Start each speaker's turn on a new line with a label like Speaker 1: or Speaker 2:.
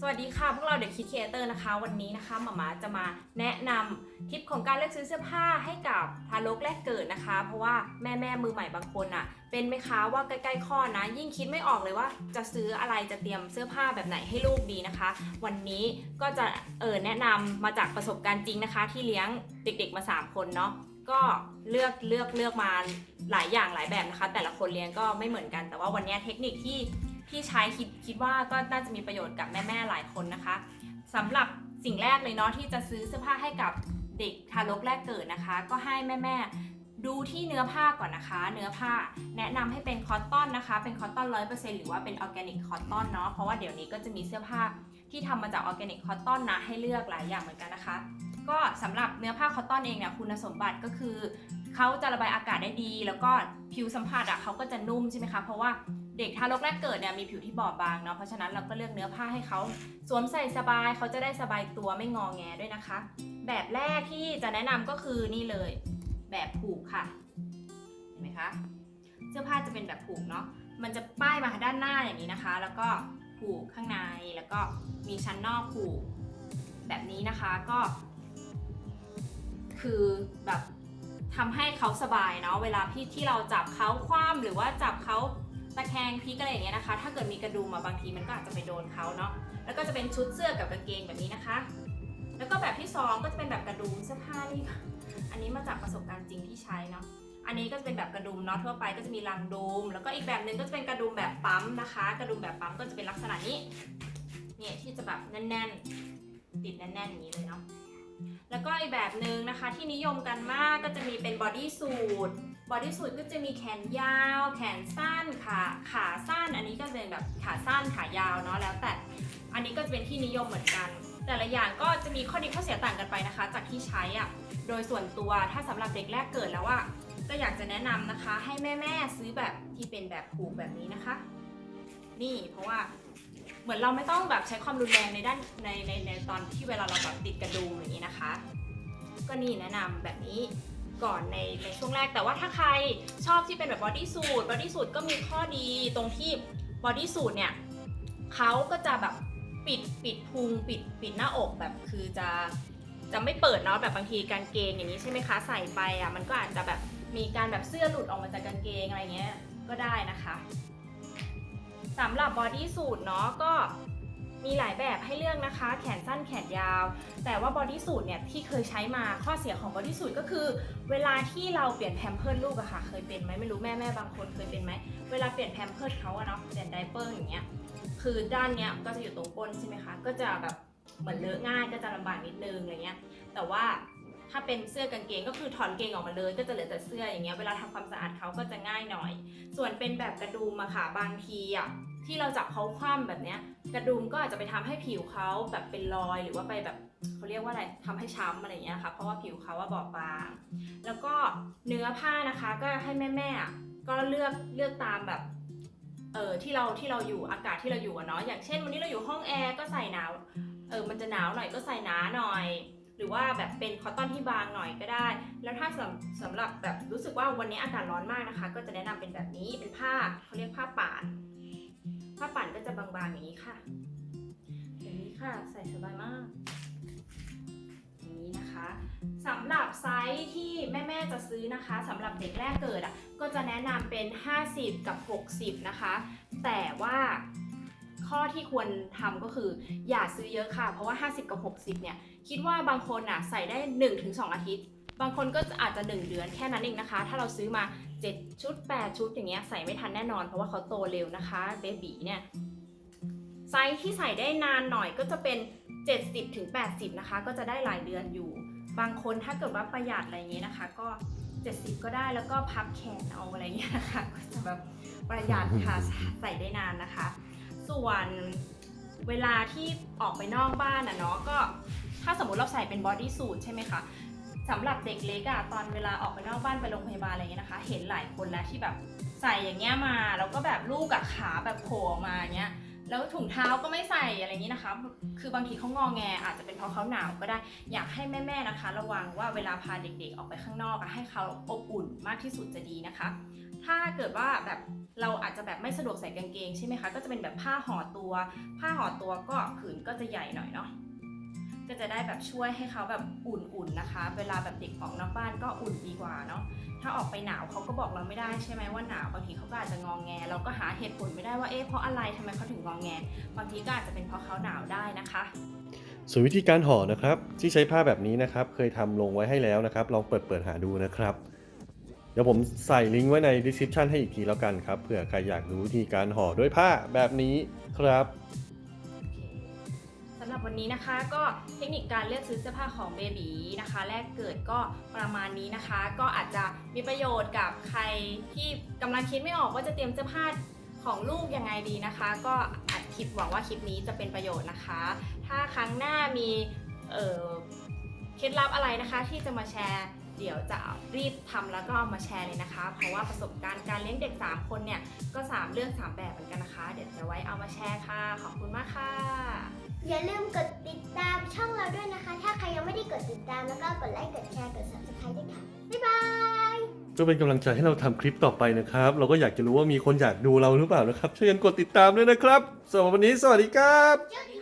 Speaker 1: สวัสดีค่ะ พวกเราเด็กคิดครีเอเตอร์นะคะ วันนี้นะคะหมามาจะมาแนะนำทิปของการเลือกซื้อเสื้อผ้าให้กับทารกแรกเกิดนะคะ เพราะว่าแม่แม่มือใหม่บางคนอะเป็นไหมคะว่าใกล้ๆข้อนะ ยิ่งคิดไม่ออกเลยว่า จะซื้ออะไรจะเตรียมเสื้อผ้าแบบไหนให้ลูกดีนะคะ วันนี้ก็จะเออแนะนำมาจากประสบการณ์จริงนะคะ ที่เลี้ยงเด็กๆมา 3 คนเนาะก็เลือกเลือกเลือกมาหลายอย่างหลายแบบนะคะ แต่ละคนเลี้ยงก็ไม่เหมือนกันแต่ว่าวันนี้เทคนิคที่ ที่ใช้คิดคิดว่าก็น่าจะมีประโยชน์กับแม่ๆหลายคนนะคะสำหรับสิ่งแรกเลยเนาะที่จะซื้อเสื้อผ้าให้กับเด็กทารกแรกเกิดนะคะ ก็ให้แม่ๆดูที่เนื้อผ้าก่อนนะคะ เนื้อผ้าแนะนำให้เป็นคอตตอนนะคะ เป็นคอตตอนร้อยเปอร์เซ็นต์หรือว่าเป็นออร์แกนิกคอตตอนเนาะเพราะว่าเดี๋ยวนี้ก็จะมีเสื้อผ้าที่ทำมาจากออร์แกนิกคอตตอนนะให้เลือกหลายอย่างเหมือนกันนะคะ ก็สำหรับเนื้อผ้าคอตตอนเองเนี่ยคุณสมบัติก็คือเขาจะระบายอากาศได้ดี แล้วก็ผิวสัมผัสอะเขาก็จะนุ่มใช่ไหมคะเพราะว่า เด็กทารกแรกเกิดเนี่ยมีผิวที่บอบบางเนาะเพราะฉะนั้นเราก็เลือกเนื้อผ้าให้เขาสวมใส่สบายเขาจะได้สบายตัวไม่งอแงด้วยนะคะ แบบแรกที่จะแนะนำก็คือนี่เลย แบบผูกค่ะเห็นไหมคะเสื้อผ้าจะเป็นแบบผูกเนาะมันจะป้ายมาด้านหน้าอย่างนี้นะคะ แล้วก็ผูกข้างในแล้วก็มีชั้นนอกผูกแบบนี้นะคะก็ คือแบบทำให้เขาสบายเนาะเวลาพี่ที่เราจับเขาคว่ำหรือว่าจับเขา ตะแคงพลิกอะไรอย่างเงี้ยนะคะ ถ้าเกิดมีกระดุมมาบางทีมันก็อาจจะไปโดนเขาเนาะ แล้วก็จะเป็นชุดเสื้อกับกางเกงแบบนี้นะคะ แล้วก็แบบที่สองก็จะเป็นแบบกระดุมเสื้อผ้านี่ค่ะอันนี้มาจากประสบการณ์จริงที่ใช้เนาะ อันนี้ก็จะเป็นแบบกระดุมเนาะทั่วไปก็จะมีรังดุม แล้วก็อีกแบบหนึ่งก็จะเป็นกระดุมแบบปั๊มนะคะ กระดุมแบบปั๊มก็จะเป็นลักษณะนี้ เนี่ยที่จะแบบแน่นๆ ติดแน่นๆอย่างนี้เลยเนาะ แล้วก็อีกแบบหนึ่งนะคะที่นิยมกันมากก็จะมีเป็นบอดี้สูท บอดี้สูทก็จะมีแขนยาว แขนสั้นขาขาสั้น อันนี้ก็เป็นแบบขาสั้นขายาวเนาะแล้วแต่อันนี้ก็จะเป็นที่นิยมเหมือนกัน แต่ละอย่างก็จะมีข้อดีข้อเสียต่างกันไปนะคะ จากที่ใช้อะโดยส่วนตัวถ้าสำหรับเด็กแรกเกิดแล้วอะก็อยากจะแนะนำนะคะ ให้แม่ๆซื้อแบบที่เป็นแบบผูกแบบนี้นะคะ นี่เพราะว่าเหมือนเราไม่ต้องแบบใช้ความรุนแรงในด้านในในในตอนที่เวลาเราแบบติดกระดุมอย่างนี้นะคะ ก็นี่แนะนำแบบนี้ ก่อนในในช่วงแรก แต่ว่าถ้าใครชอบที่เป็นแบบบอดี้สูทบอดี้สูทก็มีข้อดีตรงที่บอดี้สูทเนี่ยเขาก็จะแบบปิดปิดพุงปิดปิดหน้าอกแบบคือจะจะไม่เปิดเนาะแบบบางทีกางเกงอย่างนี้ใช่ไหมคะใส่ไปอะมันก็อาจจะแบบมีการแบบเสื้อหลุดออกมาจากกางเกงอะไรเงี้ยก็ได้นะคะสำหรับบอดี้สูทเนาะก็ มีหลายแบบให้เลือกนะคะ แขนสั้นแขนยาว แต่ว่าบอดี้สูทเนี่ยที่เคยใช้มาข้อเสียของบอดี้สูทก็คือ เวลาที่เราเปลี่ยนแพมเพิร์ดลูกอะค่ะ เคยเป็นไหมไม่รู้แม่แม่บางคนเคยเป็นไหมเวลาเปลี่ยนแพมเพิร์ดเขาอะเนาะเปลี่ยนไดเปอร์อย่างเงี้ยคือด้านเนี้ยก็จะอยู่ตรงก้นใช่ไหมคะก็จะแบบเหมือนเลอะง่ายก็จะลำบากนิดนึงอะไรเงี้ย แต่ว่าถ้าเป็นเสื้อกางเกงก็คือถอนเกงออกมาเลย ก็จะเหลือแต่เสื้ออย่างเงี้ยเวลาทำความสะอาดเขาก็จะง่ายหน่อย ส่วนเป็นแบบกระดุมอะค่ะบางทีอะ ที่เราจับเขาคว่ำแบบเนี้ยกระดุมก็อาจจะไปทำให้ผิวเขาแบบเป็นรอยหรือว่าไปแบบเขาเรียกว่าอะไรทำให้ช้ำอะไรเงี้ยค่ะเพราะว่าผิวเขาว่าบอบบาง แล้วก็เนื้อผ้านะคะก็ให้แม่ๆก็เลือกเลือกตามแบบเออที่เราที่เราอยู่อากาศที่เราอยู่เนาะอย่างเช่น วันนี้เราอยู่ห้องแอร์ก็ใส่หนาวเออมันจะหนาวหน่อยก็ใส่หนาหน่อย หรือว่าแบบเป็นคอตตอนที่บางหน่อยก็ได้ แล้วถ้าสำสำหรับแบบรู้สึกว่าวันนี้อากาศร้อนมากนะคะ ก็จะแนะนำเป็นแบบนี้เป็นผ้าเขาเรียกผ้าป่าน ผ้าปั่นก็จะบางๆอย่างนี้ค่ะอย่างนี้ค่ะใส่สบายมากอย่างนี้นะคะสำหรับไซส์ที่แม่ๆจะซื้อนะคะสำหรับเด็กแรกเกิดอะก็จะแนะนำเป็น 50 กับ 60 นะคะ แต่ว่าข้อที่ควรทำก็คืออย่าซื้อเยอะค่ะ เพราะว่า 50 กับ 60 เนี่ย คิดว่าบางคนอะใส่ได้ 1-2 อาทิตย์ บางคนก็อาจจะ 1 เดือนแค่นั้นเองนะคะ ถ้าเราซื้อมา 7 ชุด 8 ชุดอย่างเงี้ยใส่ไม่ทันแน่นอนเพราะว่าเขาโตเร็วนะคะเบบีเนี่ยไซส์ที่ใส่ได้นานหน่อยก็จะเป็น 70ถึง80 นะคะ ก็จะได้หลายเดือนอยู่ บางคนถ้าเกิดว่าประหยัดอะไรเงี้ยนะคะ ก็ 70 ก็ได้แล้วก็พับแขนเอาอะไรเงี้ยนะคะก็จะแบบประหยัดค่ะใส่ได้นานนะคะ ส่วนเวลาที่ออกไปนอกบ้านอะเนาะก็ถ้าสมมติเราใส่เป็นบอดี้สูทใช่ไหมคะ สำหรับเด็กเล็กอะตอนเวลาออกไปนอกบ้านไปโรงพยาบาลอะไรเงี้ยนะคะ เห็นหลายคนแล้วที่แบบใส่อย่างเงี้ยมาแล้วก็แบบลูกอะขาแบบโผล่มาเงี้ยแล้วถุงเท้าก็ไม่ใส่อะไรอย่างนี้นะคะ คือบางทีเขางอแงอาจจะเป็นเพราะเขาหนาวก็ได้ อยากให้แม่ๆนะคะ ระวังว่าเวลาพาเด็กๆออกไปข้างนอกอะให้เขาอบอุ่นมากที่สุดจะดีนะคะ ถ้าเกิดว่าแบบเราอาจจะแบบไม่สะดวกใส่กางเกงใช่ไหมคะ ก็จะเป็นแบบผ้าห่อตัว ผ้าห่อตัวก็ผืนก็จะใหญ่หน่อยเนาะ ก็จะได้แบบช่วยให้เขาแบบอุ่นๆนะคะ เวลาแบบเด็กออกนอกบ้านก็อุ่นดีกว่าเนาะถ้าออกไปหนาวเขาก็บอกเราไม่ได้ใช่ไหมว่าหนาวบางทีเขาก็อาจจะงองแง เราก็หาเหตุผลไม่ได้ว่าเอ๊ะเพราะอะไรทำไมเขาถึงงองแงบางทีก็อาจจะเป็นเพราะเขาหนาวได้นะคะ
Speaker 2: ส่วนวิธีการห่อนะครับ ที่ใช้ผ้าแบบนี้นะครับ เคยทำลงไว้ให้แล้วนะครับ ลองเปิดเปิดหาดูนะครับ เดี๋ยวผมใส่ลิงก์ไว้ใน description ให้อีกทีแล้วกันครับเผื่อใครอยากรู้วิธีการห่อด้วยผ้าแบบนี้ครับ
Speaker 1: สำหรับวันนี้นะคะก็เทคนิคการเลือกซื้อเสื้อผ้าของเบบีนะคะ แรกเกิดก็ประมาณนี้นะคะ ก็อาจจะมีประโยชน์กับใครที่กำลังคิดไม่ออกว่าจะเตรียมเสื้อผ้าของลูกยังไงดีนะคะ ก็อาจคิดหวังว่าคลิปนี้จะเป็นประโยชน์นะคะ ถ้าครั้งหน้ามีเคล็ดลับอะไรนะคะ ที่จะมาแชร์เดี๋ยวจะรีบทำแล้วก็เอามาแชร์เลยนะคะ เพราะว่าประสบการณ์การเลี้ยงเด็ก 3 คนเนี่ย ก็ 3 เรื่อง 3 แบบเหมือนกันนะคะ เดี๋ยวจะไว้เอามาแชร์ค่ะ ขอบคุณมากค่ะ
Speaker 3: อย่าลืมกดติดตามช่องเราด้วยนะคะ ถ้าใครยังไม่ได้กดติดตามแล้วก็กดไลค์กดแชร์กด subscribe ด้วยค่ะ บ๊ายบาย
Speaker 2: ก็เป็นกำลังใจให้เราทำคลิปต่อไปนะครับ เราก็อยากจะรู้ว่ามีคนอยากดูเราหรือเปล่านะครับ ช่วยกันกดติดตามด้วยนะครับสำหรับวันนี้สวัสดีครับ
Speaker 3: สวัสดี